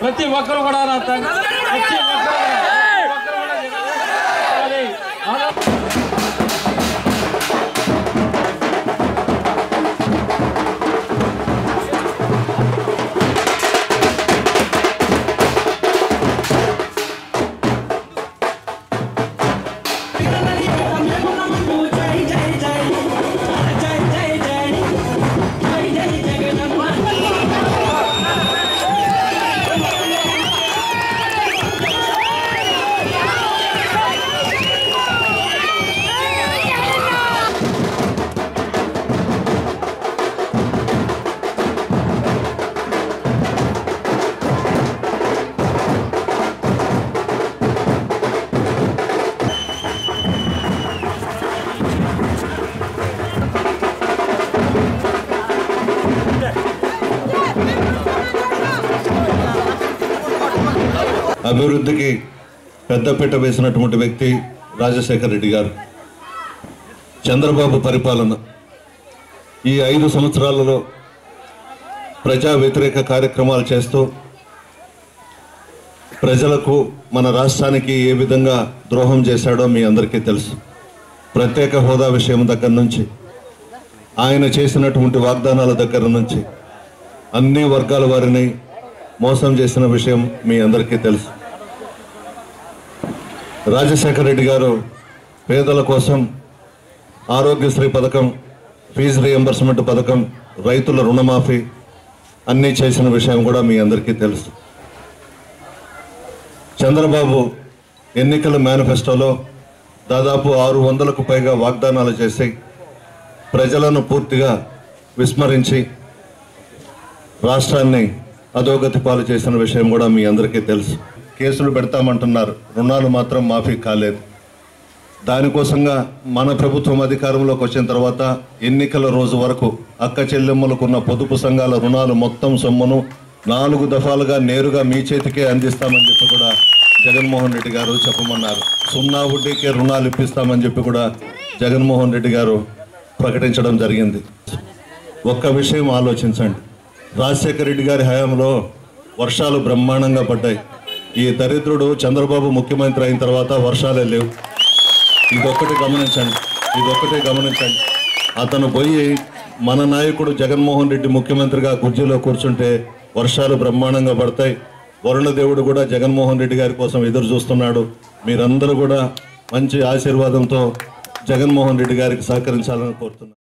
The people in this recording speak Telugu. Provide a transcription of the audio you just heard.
ప్రతి ఒక్కరు కూడా ప్రతి ఒక్కరు అభివృద్ధికి పెద్దపీట వేసినటువంటి వ్యక్తి రాజశేఖర రెడ్డి గారు. చంద్రబాబు పరిపాలన. ఈ ఐదు సంవత్సరాలలో ప్రజా వ్యతిరేక కార్యక్రమాలు చేస్తూ ప్రజలకు మన రాష్ట్రానికి ఏ విధంగా ద్రోహం చేశాడో మీ అందరికీ తెలుసు. ప్రత్యేక హోదా విషయం దగ్గర నుంచి ఆయన చేసినటువంటి వాగ్దానాల దగ్గర నుంచి అన్ని వర్గాల వారిని మోసం చేసిన విషయం మీ అందరికీ తెలుసు. రాజశేఖర రెడ్డి గారు పేదల కోసం ఆరోగ్యశ్రీ పథకం ఫీజు రియంబర్స్మెంట్ పథకం రైతుల రుణమాఫీ అన్నీ చేసిన విషయం కూడా మీ అందరికీ తెలుసు. చంద్రబాబు ఎన్నికల మేనిఫెస్టోలో దాదాపు ఆరు వందలకు పైగా వాగ్దానాలు చేసి ప్రజలను పూర్తిగా విస్మరించి రాష్ట్రాన్ని అధోగతి పాలు చేసిన విషయం కూడా మీ అందరికీ తెలుసు. కేసులు పెడతామంటున్నారు. రుణాలు మాత్రం మాఫీ కాలేదు. దానికోసంగా మన ప్రభుత్వం అధికారంలోకి వచ్చిన తర్వాత ఎన్నికల రోజు వరకు అక్క చెల్లెమ్మలకున్న పొదుపు సంఘాల రుణాలు మొత్తం సొమ్మును నాలుగు దఫాలుగా నేరుగా మీ చేతికే అందిస్తామని చెప్పి కూడా జగన్మోహన్ రెడ్డి గారు చెప్పమన్నారు. సున్నా వడ్డీకే రుణాలు ఇప్పిస్తామని చెప్పి కూడా జగన్మోహన్ రెడ్డి గారు ప్రకటించడం జరిగింది. ఒక్క విషయం ఆలోచించండి. రాజశేఖర రెడ్డి గారి హయాంలో వర్షాలు బ్రహ్మాండంగా పడ్డాయి. ఈ దరిద్రుడు చంద్రబాబు ముఖ్యమంత్రి అయిన తర్వాత వర్షాలే లేవు. ఇదొక్కటి గమనించండి. ఇదొక్కటి గమనించండి. అతను పోయి మన నాయకుడు జగన్మోహన్ రెడ్డి ముఖ్యమంత్రిగా కుర్చీలో కూర్చుంటే వర్షాలు బ్రహ్మాండంగా పడతాయి. వరుణ దేవుడు కూడా జగన్మోహన్ రెడ్డి గారి కోసం ఎదురు చూస్తున్నాడు. మీరందరూ కూడా మంచి ఆశీర్వాదంతో జగన్మోహన్ రెడ్డి గారికి సహకరించాలని కోరుతున్నాను.